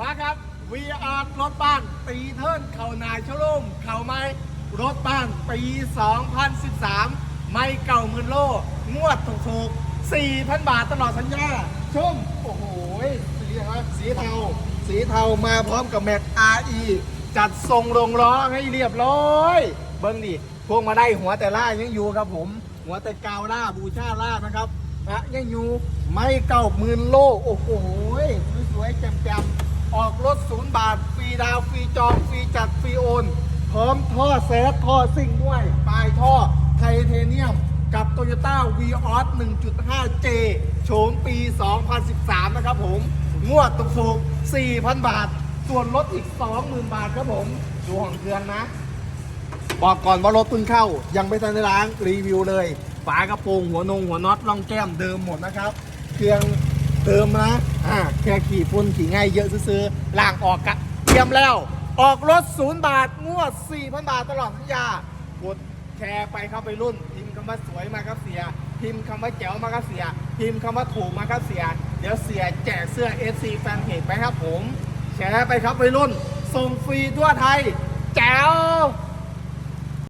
มาครับ VR รถบ้านตีเทิร์นเขานายชโลมเข่าไม้รถบ้านปี 2013 ไม่เก่าหมื่นโล งวดถูกๆ4,000 บาทตลอดสัญญาชม โอ้โหสีอะไรวะสีเทา สีเทามาพร้อมกับแม็ก RE จัดทรงลงล้อให้เรียบร้อย เบิ้งดิพวงมาได้หัวแต่ล่ายังอยู่ครับผม หัวแต่กาวล่าบูชาล่านะครับนะยังอยู่ไม่เก่าหมื่นโล โอ้โห สวยๆแจ่มๆ ถศูนย์บาท ฟรีดาว ฟรีจอง ฟรีจัด ฟรีโอน พร้อมท่อแซดท่อซิ่งด้วย ปลายท่อไทเทเนียม กับ Toyota v ีออส 1.5J โฉมปี 2013 นะครับผม งวดตุกถูก4,000 บาท ส่วนลดอีก 20,000 บาทครับผม ดูของเครื่องนะ บอกก่อนว่ารถเพิ่งเข้า ยังไม่ทันได้ล้างรีวิวเลย ฝากระโปรงหัวนงหัวน็อตล่องแก้มเดิมหมดนะครับ เครื่อง เติมนะอ่าแค่ขี่ฝุ่นขี่ง่ายเยอะซื้อๆล้างออกกะเตรียมแล้ว ออกรถศูนย์บาทงวด4,000บาทตลอดสัญญากดแชร์ไปเข้าไปรุ่นพิมพ์คำว่าสวยมาครับเสีย พิมพ์คำว่าแจ๋วมาครับเสีย พิมพ์คำว่าถูกมาครับเสีย เดี๋ยวเสียแจกเสื้อ FC แฟนเพจไปครับผม แชร์ไปครับไปรุ่น ส่งฟรีทั่วไทย แจ๋ว